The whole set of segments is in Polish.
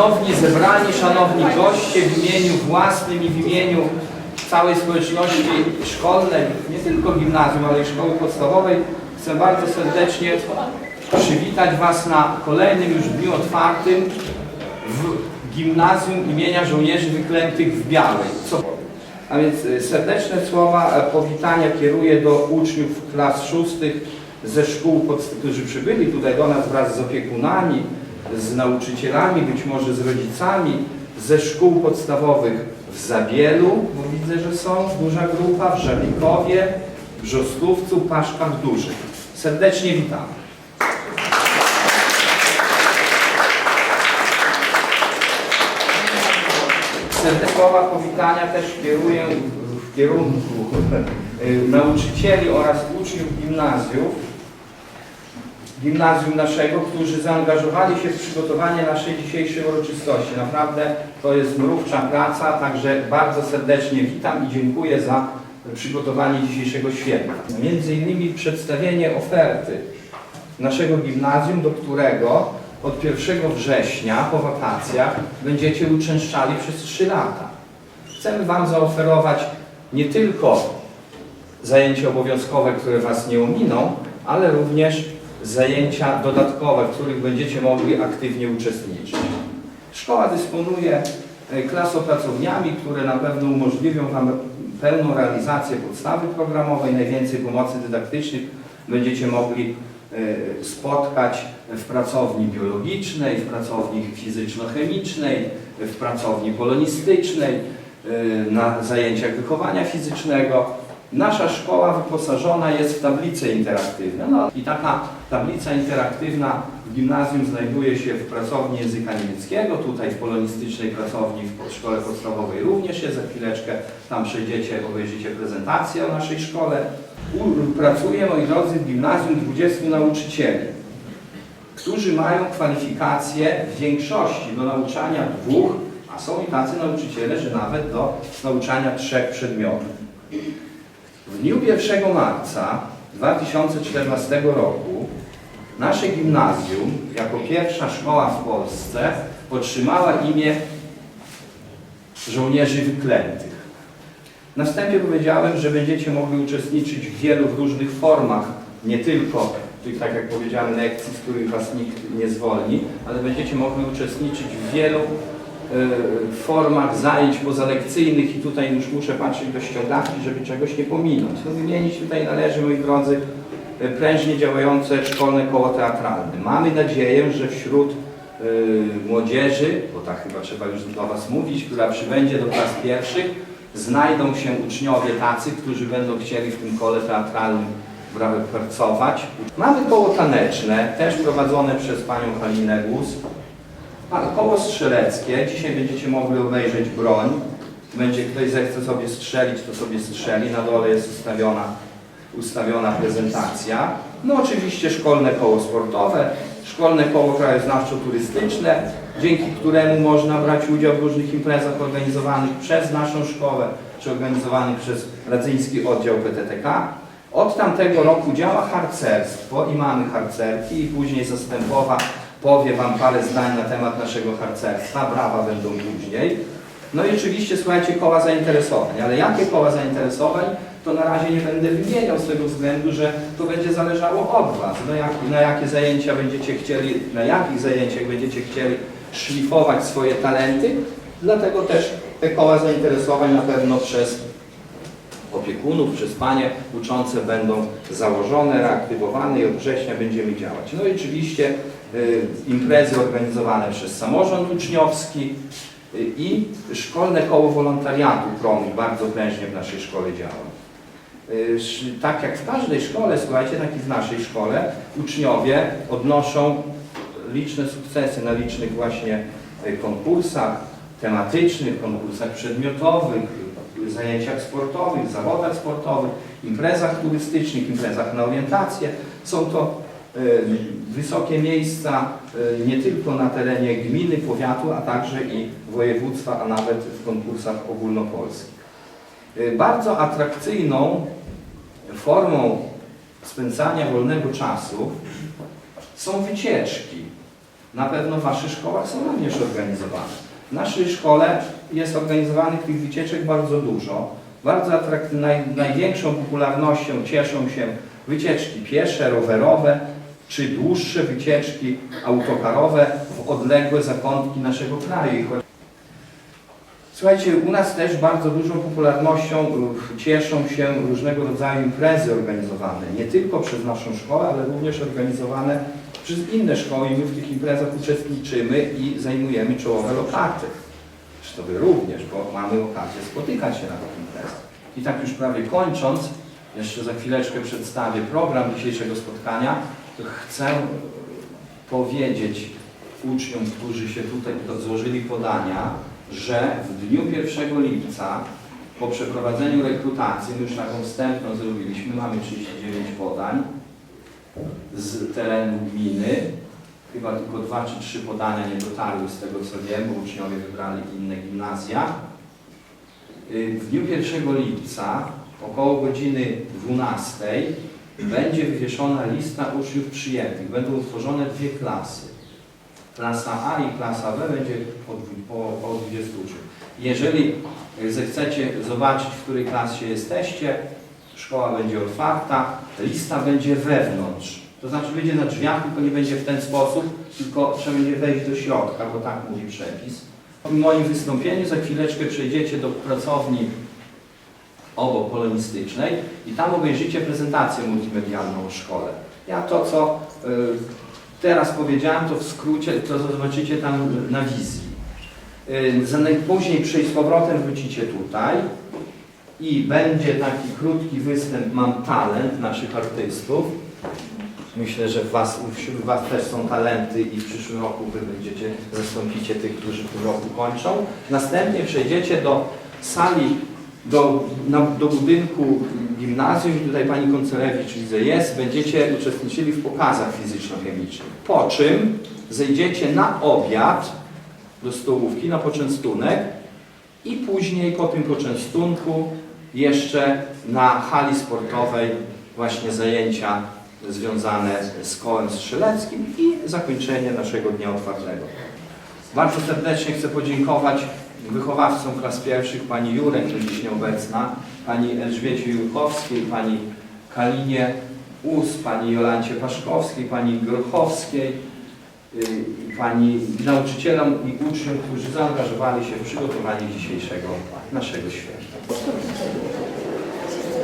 Szanowni zebrani, szanowni goście, w imieniu własnym i w imieniu całej społeczności szkolnej, nie tylko gimnazjum, ale i szkoły podstawowej, chcę bardzo serdecznie przywitać Was na kolejnym już dniu otwartym w gimnazjum imienia żołnierzy wyklętych w Białej. Co a więc y, serdeczne słowa e, powitania kieruję do uczniów klas szóstych ze szkół, którzy przybyli tutaj do nas wraz z opiekunami, z nauczycielami, być może z rodzicami, ze szkół podstawowych w Zabielu, bo widzę, że są duża grupa, w Żabikowie, Brzostówcu, Paszkach Dużych. Serdecznie witam. Serdeczne słowa powitania też kieruję w kierunku y, nauczycieli oraz uczniów gimnazjów, gimnazjum naszego, którzy zaangażowali się w przygotowanie naszej dzisiejszej uroczystości. Naprawdę to jest mrówcza praca, także bardzo serdecznie witam i dziękuję za przygotowanie dzisiejszego święta. Między innymi przedstawienie oferty naszego gimnazjum, do którego od 1 września po wakacjach będziecie uczęszczali przez 3 lata. Chcemy Wam zaoferować nie tylko zajęcia obowiązkowe, które Was nie ominą, ale również zajęcia dodatkowe, w których będziecie mogli aktywnie uczestniczyć. Szkoła dysponuje e, klasopracowniami, które na pewno umożliwią Wam pełną realizację podstawy programowej, najwięcej pomocy dydaktycznych będziecie mogli e, spotkać w pracowni biologicznej, w pracowni fizyczno-chemicznej, w pracowni polonistycznej, e, na zajęciach wychowania fizycznego. Nasza szkoła wyposażona jest w tablice interaktywne. No i taka tablica interaktywna w gimnazjum znajduje się w pracowni języka niemieckiego, tutaj w polonistycznej pracowni w szkole podstawowej również jest. Za chwileczkę tam przejdziecie, obejrzycie prezentację o naszej szkole. Pracuje, moi drodzy, w gimnazjum 20 nauczycieli, którzy mają kwalifikacje w większości do nauczania dwóch, a są i tacy nauczyciele, że nawet do nauczania trzech przedmiotów. W dniu 1 marca 2014 roku nasze gimnazjum, jako pierwsza szkoła w Polsce, otrzymała imię żołnierzy wyklętych. Na wstępie powiedziałem, że będziecie mogli uczestniczyć w wielu różnych formach, nie tylko tych, tak jak powiedziałem, lekcji, z których Was nikt nie zwolni, ale będziecie mogli uczestniczyć w wielu e, formach zajęć pozalekcyjnych i tutaj już muszę patrzeć do ściągawki, żeby czegoś nie pominąć. No, wymienić tutaj należy, moi drodzy, prężnie działające szkolne koło teatralne. Mamy nadzieję, że wśród e, młodzieży, bo tak chyba trzeba już do Was mówić, która przybędzie do klas pierwszych, znajdą się uczniowie tacy, którzy będą chcieli w tym kole teatralnym pracować. Mamy koło taneczne, też prowadzone przez panią Halinę Gus. Koło strzeleckie, dzisiaj będziecie mogli obejrzeć broń. Będzie ktoś zechce sobie strzelić, to sobie strzeli. Na dole jest ustawiona, ustawiona prezentacja. No oczywiście szkolne koło sportowe, szkolne koło krajoznawczo-turystyczne, dzięki któremu można brać udział w różnych imprezach organizowanych przez naszą szkołę, czy organizowanych przez Radzyński Oddział PTTK. Od tamtego roku działa harcerstwo i mamy harcerki i później zastępowa powie Wam parę zdań na temat naszego harcerstwa, brawa będą później. No i oczywiście słuchajcie koła zainteresowań, ale jakie koła zainteresowań, to na razie nie będę wymieniał z tego względu, że to będzie zależało od Was, no jak, na jakie zajęcia będziecie chcieli, na jakich zajęciach będziecie chcieli szlifować swoje talenty, dlatego też te koła zainteresowań na pewno przez opiekunów, przez panie uczące będą założone, reaktywowane i od września będziemy działać. No i oczywiście y, imprezy organizowane przez samorząd uczniowski y, i szkolne koło wolontariatu PROMI bardzo prężnie w naszej szkole działa. Sz- Tak jak w każdej szkole, słuchajcie, tak i w naszej szkole uczniowie odnoszą liczne sukcesy na licznych właśnie y, konkursach tematycznych, konkursach przedmiotowych, zajęciach sportowych, zawodach sportowych, imprezach turystycznych, imprezach na orientację. Są to y, wysokie miejsca nie tylko na terenie gminy, powiatu, a także i województwa, a nawet w konkursach ogólnopolskich. Bardzo atrakcyjną formą spędzania wolnego czasu są wycieczki. Na pewno w Waszych szkołach są również organizowane. W naszej szkole jest organizowanych tych wycieczek bardzo dużo. Bardzo naj, największą popularnością cieszą się wycieczki piesze, rowerowe, czy dłuższe wycieczki autokarowe w odległe zakątki naszego kraju. Słuchajcie, u nas też bardzo dużą popularnością cieszą się różnego rodzaju imprezy organizowane, nie tylko przez naszą szkołę, ale również organizowane przez inne szkoły i my w tych imprezach uczestniczymy i zajmujemy czołowe lokaty. Zresztą Wy również, bo mamy okazję spotykać się na tych imprezach. I tak już prawie kończąc, jeszcze za chwileczkę przedstawię program dzisiejszego spotkania, chcę powiedzieć uczniom, którzy się tutaj złożyli podania, że w dniu 1 lipca po przeprowadzeniu rekrutacji, my już taką wstępną zrobiliśmy, mamy 39 podań z terenu gminy. Chyba tylko dwa czy trzy podania nie dotarły z tego co wiem, bo uczniowie wybrali inne gimnazja. Y, W dniu 1 lipca około godziny 12 będzie wywieszona lista uczniów przyjętych. Będą utworzone dwie klasy. Klasa A i klasa B będzie po, po, po 20 uczniów. Jeżeli y, zechcecie zobaczyć, w której klasie jesteście, szkoła będzie otwarta, lista będzie wewnątrz. To znaczy będzie na drzwiach, tylko nie będzie w ten sposób, tylko trzeba będzie wejść do środka, bo tak mówi przepis. W moim wystąpieniu za chwileczkę przejdziecie do pracowni obok polonistycznej i tam obejrzycie prezentację multimedialną o szkole. Ja to, co y, teraz powiedziałem, to w skrócie, to zobaczycie tam na wizji. Y, naj- Później przejść z powrotem wrócicie tutaj i będzie taki krótki występ Mam talent naszych artystów. Myślę, że was, wśród Was też są talenty i w przyszłym roku Wy będziecie, zastąpicie tych, którzy w tym roku kończą. Następnie przejdziecie do sali, do, na, do budynku gimnazjum i tutaj Pani Koncelewicz widzę jest, będziecie uczestniczyli w pokazach fizyczno-chemicznych. Po czym zejdziecie na obiad do stołówki, na poczęstunek i później po tym poczęstunku jeszcze na hali sportowej właśnie zajęcia związane z kołem strzeleckim i zakończenie naszego dnia otwartego. Bardzo serdecznie chcę podziękować wychowawcom klas pierwszych, pani Jurek, tu dziś nieobecna, pani Elżbiecie Jurkowskiej, pani Kalinie Us, pani Jolancie Paszkowskiej, pani Grochowskiej, y, i pani nauczycielom i uczniom, którzy zaangażowali się w przygotowanie dzisiejszego naszego święta.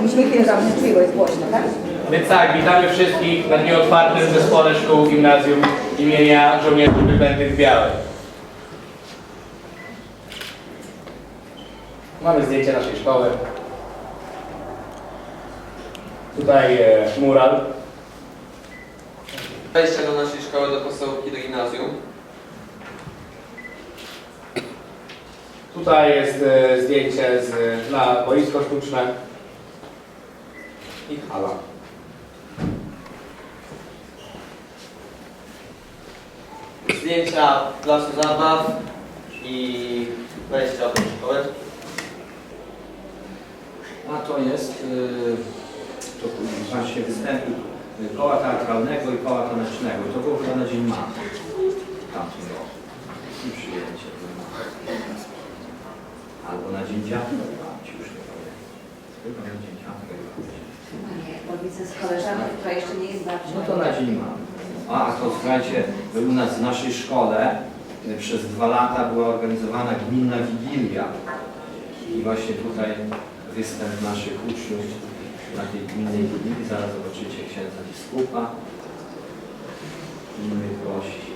Musimy zamknąć czułość głośno, tak? Więc tak, witamy wszystkich na dniu otwartym w Zespole Szkół Gimnazjum imienia Żołnierzy Wyklętych Białych. Mamy zdjęcie naszej szkoły. Tutaj e, mural. Wejście do naszej szkoły, do podstawówki, do gimnazjum. Tutaj jest e, zdjęcie z, na boisko sztuczne i hala. Zdjęcia placu zabaw i wejścia do szkoły. A to jest y, to właśnie występy koła teatralnego i koła tanecznego. To było chyba na Dzień Mamy w tamtym roku. I przyjęcie. Albo na Dzień Dziadka i Babci, już nie pamiętam. Chyba na Dzień Dziadka i Babci. Nie, bo widzę z koleżanką, która jeszcze nie jest babcią. No to na Dzień Mamy. A to słuchajcie, u nas w naszej szkole y, przez dwa lata była organizowana gminna wigilia. I właśnie tutaj występ naszych uczniów na gminnej. Zaraz zobaczycie księdza biskupa, innych gości.